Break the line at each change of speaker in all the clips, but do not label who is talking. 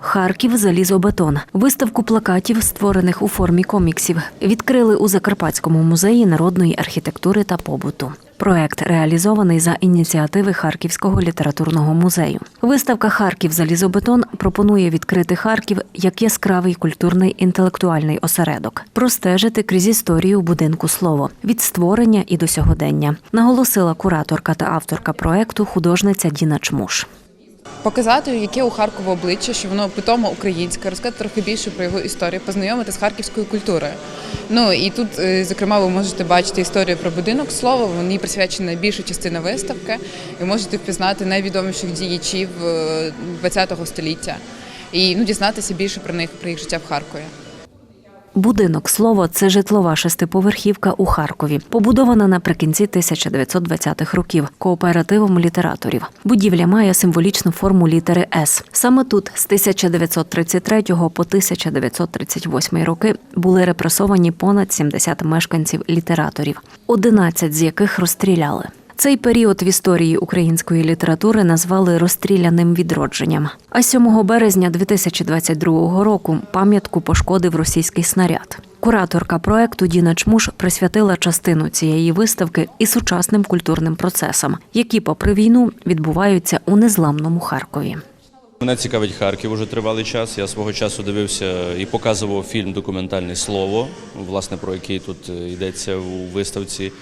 Харків залізобетон. Виставку плакатів, створених у формі коміксів, відкрили у Закарпатському музеї народної архітектури та побуту. Проект реалізований за ініціативи Харківського літературного музею. Виставка Харків залізобетон пропонує відкрити Харків як яскравий культурний інтелектуальний осередок, простежити крізь історію будинку слово від створення і до сьогодення, наголосила кураторка та авторка проекту художниця Діна Чмуш.
Показати, яке у Харкова обличчя, що воно питомо українське, розказати трохи більше про його історію, познайомити з харківською культурою. Ну і тут, е, зокрема, ви можете бачити історію про будинок слова. Вони присвячена більша частина виставки, і можете впізнати найвідоміших діячів ХХ століття і ну, дізнатися більше про них, про їх життя в Харкові.
Будинок слово це житлова шестиповерхівка у Харкові, побудована наприкінці 1920-х років кооперативом літераторів. Будівля має символічну форму літери С. Саме тут з 1933 по 1938 роки були репресовані понад 70 мешканців літераторів, 11 з яких розстріляли. Цей період в історії української літератури назвали розстріляним відродженням. А 7 березня 2022 року пам'ятку пошкодив російський снаряд. Кураторка проекту Діна Чмуш присвятила частину цієї виставки і сучасним культурним процесам, які, попри війну, відбуваються у незламному Харкові.
Мене цікавить Харків уже тривалий час. Я свого часу дивився і показував фільм документальне слово, власне про який тут е, йдеться у виставці.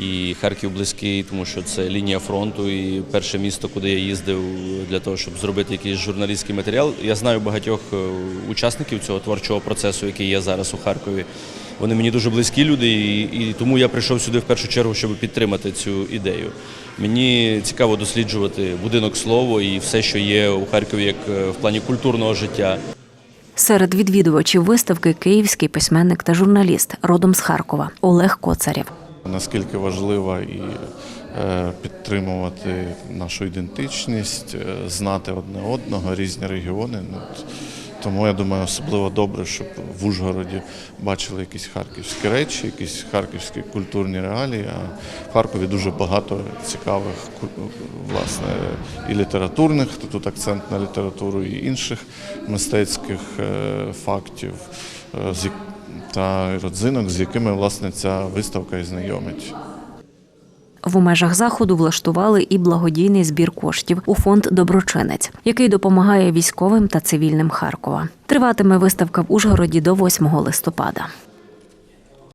І Харків близький, тому що це лінія фронту і перше місто, куди я їздив для того, щоб зробити якийсь журналістський матеріал. Я знаю багатьох е, учасників цього творчого процесу, який є зараз у Харкові. Вони мені дуже близькі люди, і, і тому я прийшов сюди в першу чергу, щоб підтримати цю ідею. Мені цікаво досліджувати будинок слово і все, що є у Харкові, як е, в плані культурного життя.
Серед відвідувачів виставки київський письменник та журналіст родом з Харкова Олег Коцарєв.
Наскільки важливо і е, підтримувати нашу ідентичність, е, знати одне одного, різні регіони. Ну, Тому я думаю, особливо добре, щоб в Ужгороді бачили якісь харківські речі, якісь харківські культурні реалії. А в Харкові дуже багато цікавих власне і літературних, тут акцент на літературу, і інших мистецьких е, фактів. Та родзинок, з якими власне ця виставка і знайомить.
В межах заходу влаштували і благодійний збір коштів у фонд Доброчинець, який допомагає військовим та цивільним Харкова. Триватиме виставка в Ужгороді до 8 листопада.